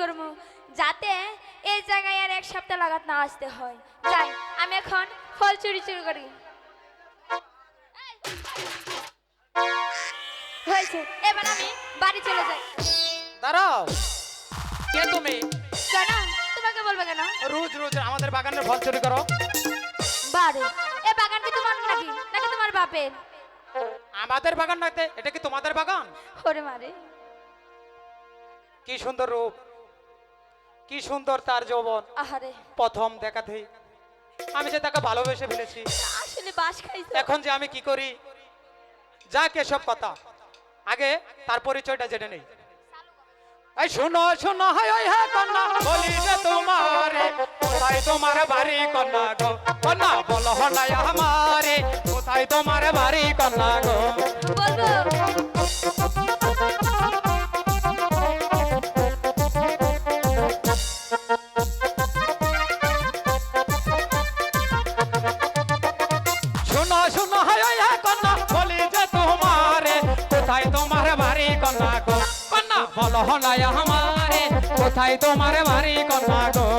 করব যাতে এই জায়গায় আর এক সপ্তাহ লাগাত না আসতে হয়। যাই আমি এখন ফল চুরি চুরি করি। হয়েছে এবার আমি বাড়ি চলে যাই। দাঁড়াও। কে তুমি? কেন? তোমাকে বলবে কেন? রোজ রোজ আমাদের বাগানের ফল চুরি করো। এ বাগান কি তোমার নাকি? নাকি তোমার বাপের? আমাদের বাগান এটা কি তোমাদের বাগান? ওরে মারে। কি সুন্দর রূপ। কি সুন্দর তার যৌবন। আহারে। প্রথম দেখাতেই। আমি যে তাকে ভালোবেসে ফেলেছি। আসলে বাস খাইছো। এখন যে আমি কি করি? যাক এসব কথা। আগে তার পরিচয়টা জেনে নেই। এই শোনো শুনো হাই হাই হ্যাঁ কন্যা। বলি যে তোমারে কোথায় তোমার বাড়ি কন্যা গো? কন্যা বলো নাই আমারে কোথায় তোমার বাড়ি কন্যা গো? বলব কন্যা হলায় আমারে। কোথায় তোমার বাড়ি কথা গো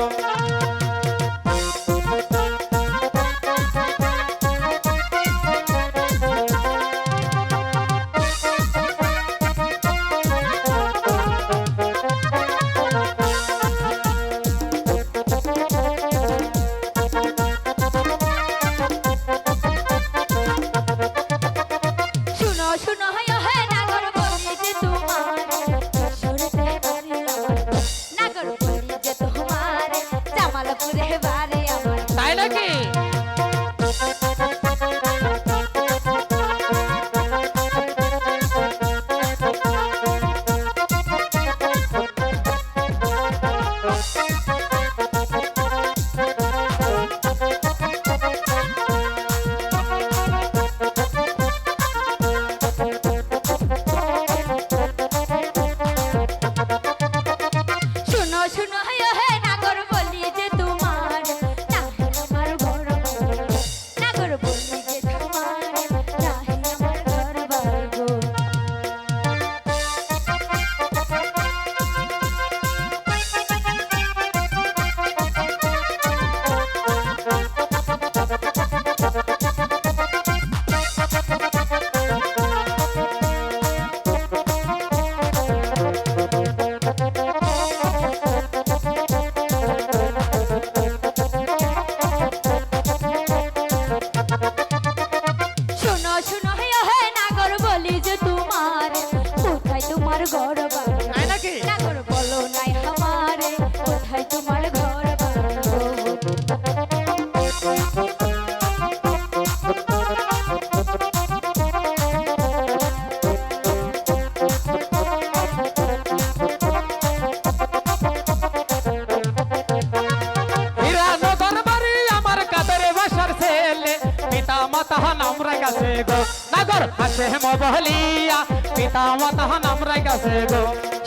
নাগর হাসে মবহলিয়া পিতা মাতা নাম রাখাছে গো।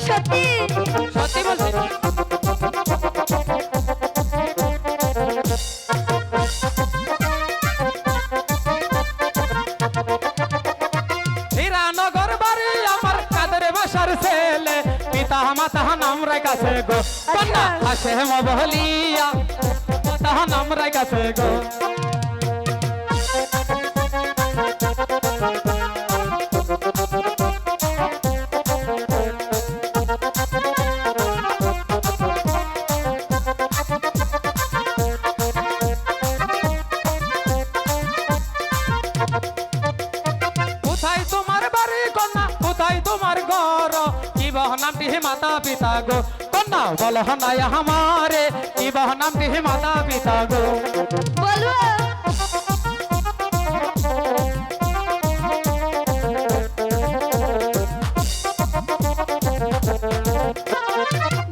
সত্যি সত্যি বলছি। রাখাছে গো। কন্যা হাসে মবহলিয়া মাতা নাম রাখাছে গো। হে মাতা পিতা গো কন্যা বল নাই আমারে কি বহ নামটি হে মাতা পিতা গো?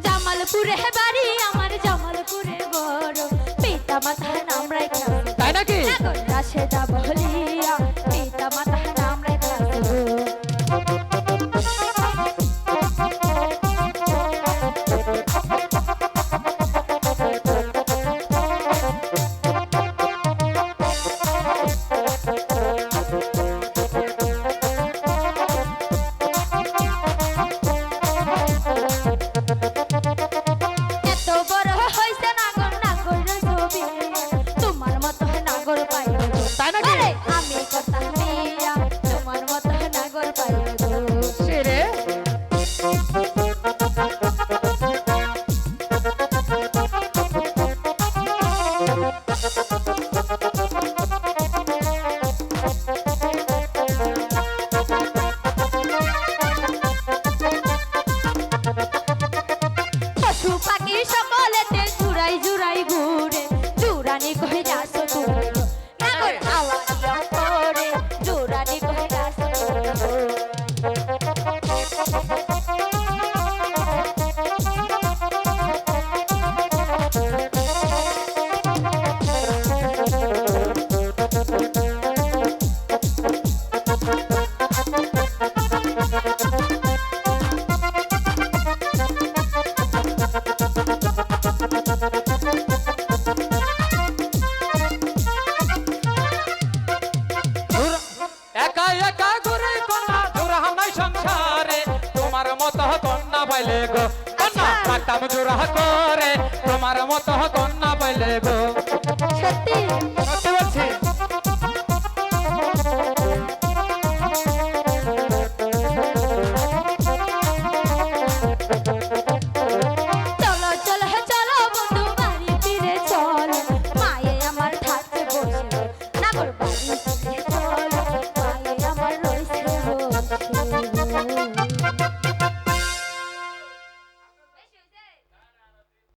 জামালপুরে বাড়ি আমার জামালপুরে বড়। পিতা মাতা নাম রাখা তাই নাকি? নাগর পাইব তাই নাকি? আমি কথা মেয়া তোমার মতো নাগর পাইব সেরে সকলে তেল চুরাই জুড়াই ঘুরে চুরানি কই যাস নাগর আওয়াজ করে একা ঘুরে কন্যা জোড়া নাই সংসারে। তোমার মত কন্যা পাইলে গো কন্যা কাটাম জোড়া করে। তোমার মত কন্যা পাইলে গো। সত্যি।